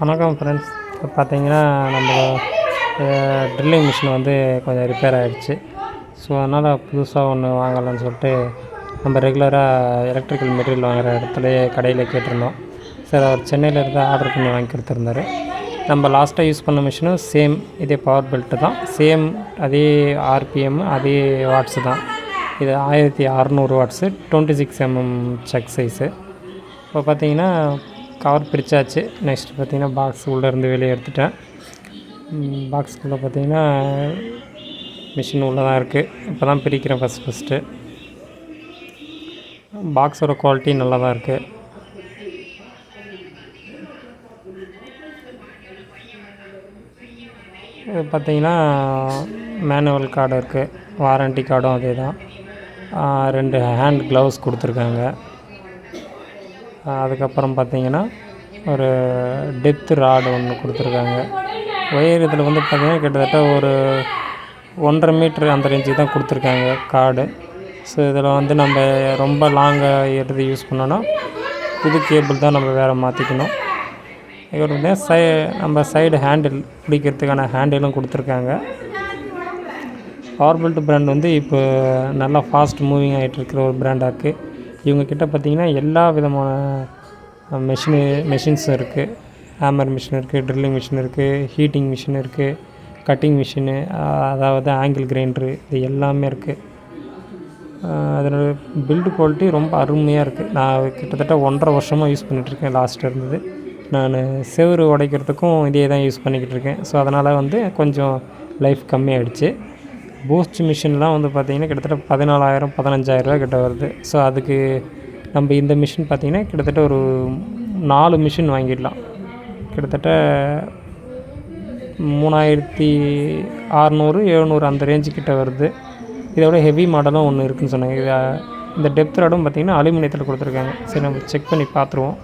வணக்கம் ஃப்ரெண்ட்ஸ் இப்போ பார்த்தீங்கன்னா நம்ம ட்ரில்லிங் மிஷின் வந்து கொஞ்சம் ரிப்பேர் ஆகிடுச்சு ஸோ அதனால் புதுசாக ஒன்று வாங்கலாம்னு சொல்லிட்டு நம்ம ரெகுலராக எலக்ட்ரிக்கல் மெட்டீரியல் வாங்குகிற இடத்துலையே கடையில் கேட்டிருந்தோம். சார் அவர் சென்னையிலேருந்து ஆர்டர் பண்ணி வாங்கி கொடுத்துருந்தாரு. நம்ம லாஸ்ட்டாக யூஸ் பண்ண மிஷினும் சேம் இதே பவர் பெல்ட்டு தான். சேம் அதே ஆர்பிஎம் அதே வாட்ஸு தான். இது ஆயிரத்தி அறநூறு watts twenty six MM check size இப்போ பார்த்தீங்கன்னா கவர் பிரித்தாச்சு நெக்ஸ்ட் பார்த்தீங்கன்னா பாக்ஸ் உள்ளேருந்து வெளியே எடுத்துட்டேன். பாக்ஸ்குள்ளே பார்த்திங்கன்னா மிஷின் உள்ளே தான் இருக்குது இப்போ தான் பிரிக்கிறேன் ஃபஸ்ட் ஃபஸ்ட்டு பாக்ஸோட குவாலிட்டி நல்லா தான் இருக்குது இது பார்த்தீங்கன்னா மேனுவல் கார்டு இருக்குது வாரண்டி கார்டும் அதே தான். ரெண்டு ஹேண்ட் க்ளவுஸ் கொடுத்துருக்காங்க. அதுக்கப்புறம் பார்த்தீங்கன்னா ஒரு டெப்த்து ராடு ஒன்று கொடுத்துருக்காங்க. ஒயர் இதில் வந்து பார்த்திங்கன்னா கிட்டத்தட்ட ஒரு ஒன்றரை மீட்ரு அந்த ரேஞ்சுக்கு தான் கொடுத்துருக்காங்க கார்டு. ஸோ இதில் வந்து நம்ம ரொம்ப லாங்காக எடுத்து யூஸ் பண்ணோன்னா புது கேபிள் தான் நம்ம வேறு மாற்றிக்கணும் இவர் வந்து சை நம்ம சைடு ஹேண்டில் பிடிக்கிறதுக்கான ஹேண்டிலும் கொடுத்துருக்காங்க. பவர் பெல்ட் பிராண்ட் வந்து இப்போ நல்லா ஃபாஸ்ட் மூவிங் ஆகிட்டு இருக்கிற ஒரு பிராண்டாக இருக்குது இவங்கக்கிட்ட பார்த்தீங்கன்னா எல்லா விதமான மெஷினு மெஷின்ஸும் இருக்குது ஹேமர் மிஷின் இருக்குது ட்ரில்லிங் மிஷின் இருக்குது ஹீட்டிங் மிஷின் இருக்குது கட்டிங் மிஷினு அதாவது ஆங்கிள் கிரைண்டரு இது எல்லாமே இருக்குது அதனோட பில்டு குவாலிட்டி ரொம்ப அருமையாக இருக்குது நான் கிட்டத்தட்ட ஒன்றரை வருஷமாக யூஸ் பண்ணிகிட்ருக்கேன் லாஸ்ட்டு இருந்தது. நான் செவுரு உடைக்கிறதுக்கும் இதே தான் யூஸ் பண்ணிக்கிட்டு இருக்கேன். ஸோ அதனால் வந்து கொஞ்சம் லைஃப் கம்மியாகிடுச்சு பூஸ்ட் மிஷின்லாம் வந்து பார்த்திங்கன்னா கிட்டத்தட்ட பதினாலாயிரம் பதினஞ்சாயிரரூவா கிட்ட வருது. ஸோ அதுக்கு நம்ம இந்த மிஷின் பார்த்திங்கன்னா கிட்டத்தட்ட ஒரு நாலு மிஷின் வாங்கிடலாம். கிட்டத்தட்ட மூணாயிரத்தி அறநூறு எழுநூறு அந்த ரேஞ்சு கிட்டே வருது. இதோட ஹெவி மாடலும் ஒன்று இருக்குதுன்னு சொன்னாங்க. இது இந்த டெப்த் ராடும் பார்த்திங்கன்னா அலுமினியத்தில் கொடுத்துருக்காங்க. சரி நம்ம செக் பண்ணி பார்த்துருவோம்.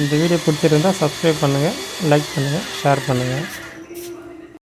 இந்த வீடியோ பிடிச்சிருந்தால் சப்ஸ்கிரைப் பண்ணுங்கள் லைக் பண்ணுங்கள் ஷேர் பண்ணுங்கள்